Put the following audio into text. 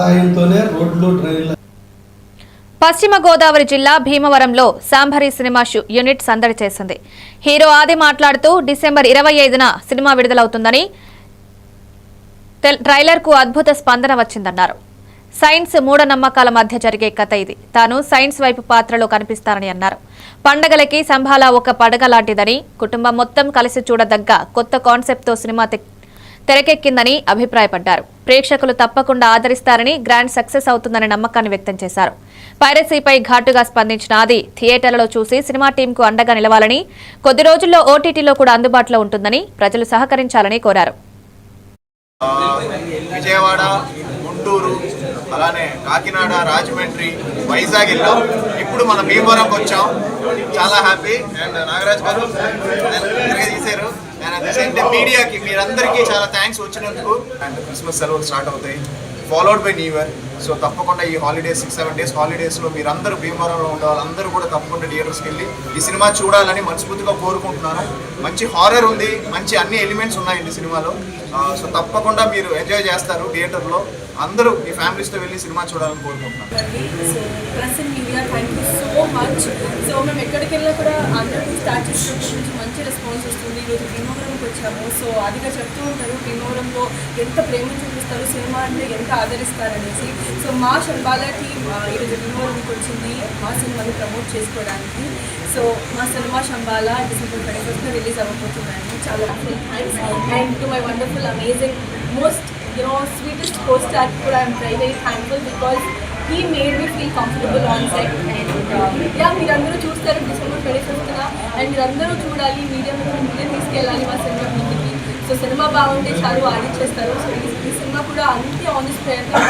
ఆదాయంతోనే రోడ్లు డ్రైన్లు పశ్చిమ గోదావరి జిల్లా భీమవరంలో సాంభరి సినిమా షూ యూనిట్ సందడి చేసింది. హీరో ఆది మాట్లాడుతూ డిసెంబర్ ఇరవై ఐదున సినిమా విడుదలవుతుందని ట్రైలర్కు అద్భుత స్పందన వచ్చిందన్నారు. సైన్స్ మూఢనమ్మకాల మధ్య జరిగే కథ ఇది. తాను సైన్స్ వైపు పాత్రలో కనిపిస్తానని అన్నారు. పండగలకి సంభాల ఒక పడగ లాంటిదని కుటుంబం మొత్తం కలిసి చూడదగ్గ కొత్త కాన్సెప్ట్తో సినిమా తెరకెక్కిందని అభిప్రాయపడ్డారు. ప్రేక్షకులు తప్పకుండా ఆదరిస్తారని గ్రాండ్ సక్సెస్ అవుతుందనే నమ్మకాన్ని వ్యక్తం చేశారు. పైరసీపై ఘాటుగా స్పందించిన ఆది థియేటర్లలో చూసి సినిమా టీంకు అండగా నిలవాలని కొద్ది రోజుల్లో ఓటీటీలో కూడా అందుబాటులో ఉంటుందని ప్రజలు సహకరించాలని కోరారు. విజయవాడ గుంటూరు అలానే కాకినాడ రాజమండ్రి వైజాగ్ వెళ్ళాం ఇప్పుడు మన భీమవరంకి వచ్చాం. చాలా హ్యాపీ. అండ్ నాగరాజ్ గారు తిరిగి తీశారు. అండ్ మీడియాకి మీరందరికీ చాలా థ్యాంక్స్ వచ్చినందుకు. అండ్ క్రిస్మస్ సెలవులు స్టార్ట్ అవుతాయి. Followed by new year so తప్పకుండా ఈ హాలిడేస్ సిక్స్ సెవెన్ డేస్ హాలిడేస్లో మీరందరూ భీమవరంలో ఉండే వాళ్ళందరూ కూడా తప్పకుండా థియేటర్స్కి వెళ్ళి ఈ సినిమా చూడాలని మనస్ఫూర్తిగా కోరుకుంటున్నాను. మంచి హారర్ ఉంది. మంచి అన్ని ఎలిమెంట్స్ ఉన్నాయండి సినిమాలో. Uh, సో తప్పకుండా మీరు ఎంజాయ్ చేస్తారు థియేటర్లో అందరూ మీ ఫ్యామిలీస్తో వెళ్ళి సినిమా చూడాలని కోరుకుంటున్నాను. సో సో మేము ఎక్కడికి వెళ్ళినా కూడా అందరికీ స్టాచ్యూస్ గురించి నుంచి మంచి రెస్పాన్స్ వస్తుంది. ఈరోజు భీమవరంకి వచ్చాము. సో అదిగా చెప్తూ ఉంటారు భీమవరంలో ఎంత ప్రేమ చూపిస్తారు సినిమా అంటే ఎంత ఆదరిస్తారనేసి. సో మా శర్బాల టీమ్ ఈరోజు భీమవరంకి వచ్చింది. మా సినిమాని ప్రమోట్ చేసుకోవడానికి. సో మా cinema Shambala December twenty first release అవ్వబోతున్నాను చాలా thanks and to my wonderful amazing most you know sweetest sweetest కూడా I'm very very thankful because he made me feel comfortable on set and yeah మీరందరూ చూస్తారు December twenty ఫిఫ్త్న and మీరందరూ చూడాలి media మీద తీసుకెళ్ళాలి మా cinema ముందుకి. సో సినిమా బాగుంటే చాలు ఆడిచ్చేస్తారు. సో ఈ ఈ సినిమా కూడా అంతే ఆనెస్ట్ ప్రయత్నం.